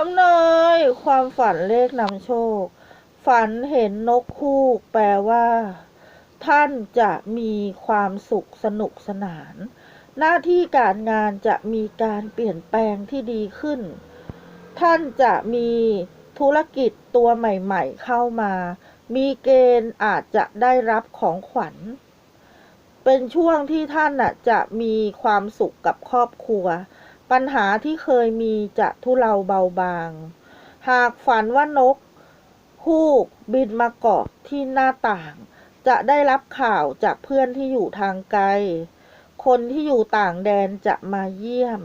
ทำนายความฝันเลขนำโชค ฝันเห็นนกคู่แปลว่า ท่านจะมีความสุขสนุกสนาน หน้าที่การงานจะมีการเปลี่ยนแปลงที่ดีขึ้น ท่านจะมีธุรกิจตัวใหม่ๆเข้ามา มีเกณฑ์อาจจะได้รับของขวัญ เป็นช่วงที่ท่านจะมีความสุขกับครอบครัว ปัญหาที่เคยมีจะทุเลาเบาบาง หากฝันว่านกฮูกบินมาเกาะที่หน้าต่าง จะได้รับข่าวจากเพื่อนที่อยู่ทางไกล คนที่อยู่ต่างแดนจะมาเยี่ยม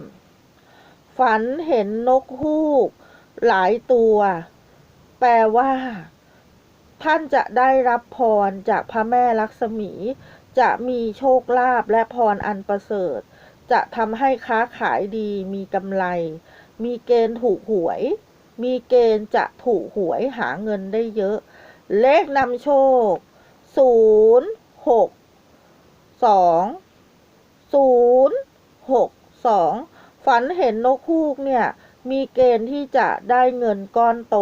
ฝันเห็นนกฮูกหลายตัว แปลว่า ท่านจะได้รับพรจากพระแม่ลักษมี จะมีโชคลาภและพรอันประเสริฐ จะทำให้ค้าขายดีมีกำไร มีเกณฑ์ถูกหวย มีเกณฑ์จะถูกหวยหาเงินได้เยอะ เลขนำโชคศูนย์หกสองศูนย์หกสองฝันเห็นนกฮูกเนี่ย มีเกณฑ์ที่จะได้เงินก้อนโต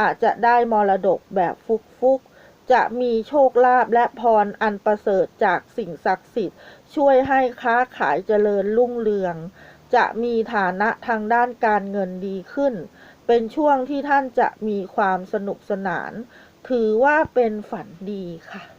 อาจจะได้มรดกแบบฟุกๆ จะมีโชคลาภและพรอันประเสริฐจากสิ่งศักดิ์สิทธิ์ ช่วยให้ค้าขายเจริญรุ่งเรือง จะมีฐานะทางด้านการเงินดีขึ้น เป็นช่วงที่ท่านจะมีความสนุกสนาน ถือว่าเป็นฝันดีค่ะ